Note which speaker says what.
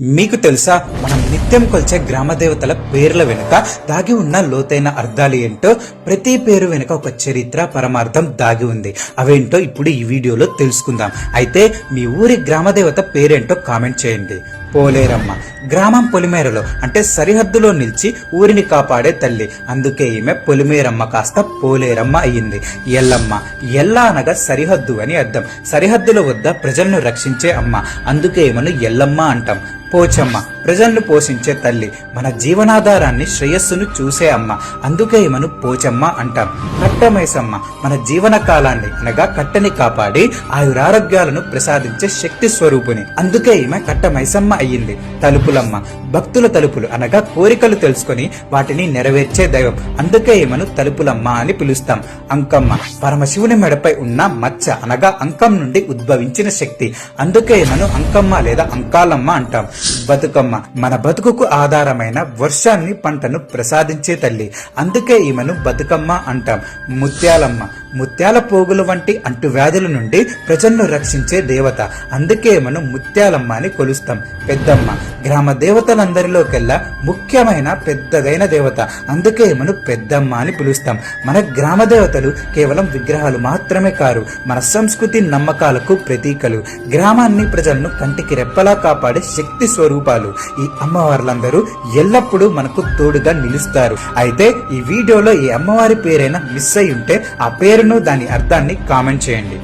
Speaker 1: మీకు తెలుసా? మనం నిత్యం కొలిచే గ్రామ దేవతల పేర్ల వెనుక దాగి ఉన్న లోతైన అర్థాలు ఏంటో? ప్రతి పేరు వెనుక ఒక చరిత్ర పరమార్థం దాగి ఉంది. అవేంటో ఇప్పుడు ఈ వీడియోలో తెలుసుకుందాం. అయితే మీ ఊరి గ్రామ దేవత పేరేంటో కామెంట్ చేయండి. పోలేరమ్మ. గ్రామం పొలిమేరలో అంటే సరిహద్దులో నిలిచి ఊరిని కాపాడే తల్లి. అందుకే ఈమె పొలిమేరమ్మ కాస్త పోలేరమ్మ అయ్యింది. ఎల్లమ్మ ఎల్ల అనగా సరిహద్దు అని అర్థం. సరిహద్దుల వద్ద ప్రజలను రక్షించే అమ్మ. అందుకే ఈమెను ఎల్లమ్మ అంటాం. పోచమ్మ. ప్రజలను పోషించే తల్లి మన జీవనాధారాన్ని శ్రేయస్సును చూసే అమ్మ. అందుకే ఈమెను పోచమ్మ అంటాం. కట్టమైసమ్మ మన జీవన కాలాన్ని అనగా కట్టని కాపాడి ఆయురారోగ్యాలను ప్రసాదించే శక్తి స్వరూపుని. అందుకే ఈమె కట్టమైసమ్మ అయ్యింది. తలుపులమ్మ భక్తుల తలుపులు అనగా కోరికలు తెలుసుకొని వాటిని నెరవేర్చే దైవం. అందుకే ఈమెను తలుపులమ్మ అని పిలుస్తాం. అంకమ్మ పరమశివుని మెడపై ఉన్న మచ్చ అనగా అంకం నుండి ఉద్భవించిన శక్తి. అందుకే ఈమెను అంకమ్మ లేదా అంకాలమ్మ అంటాం. బతుకమ్మ మన బతుకుకు ఆధారమైన వర్షాన్ని పంటను ప్రసాదించే తల్లి. అందుకే ఈమెను బతుకమ్మ అంటాం. ముత్యాలమ్మ. ముత్యాల పోగుల వంటి అంటువ్యాధుల నుండి ప్రజలను రక్షించే దేవత. అందుకే మనం ముత్యాలమ్మ అని కొలుస్తాం. పెద్దమ్మ గ్రామ దేవతలందరిలోకెల్లా ముఖ్యమైన పెద్దదైన దేవత. అందుకే మనం పెద్దమ్మ అని పిలుస్తాం. మన గ్రామ దేవతలు కేవలం విగ్రహాలు మాత్రమే కారు. మన సంస్కృతి నమ్మకాలకు ప్రతీకలు. గ్రామాన్ని ప్రజలను కంటికి రెప్పలా కాపాడే శక్తి స్వరూపాలు. ఈ అమ్మవార్లందరూ ఎల్లప్పుడూ మనకు తోడుగా నిలుస్తారు. అయితే ఈ వీడియోలో ఈ అమ్మవారి పేరైనా మిస్ అయి ఉంటే ఆ పేరును దాని అర్థాన్ని కామెంట్ చేయండి.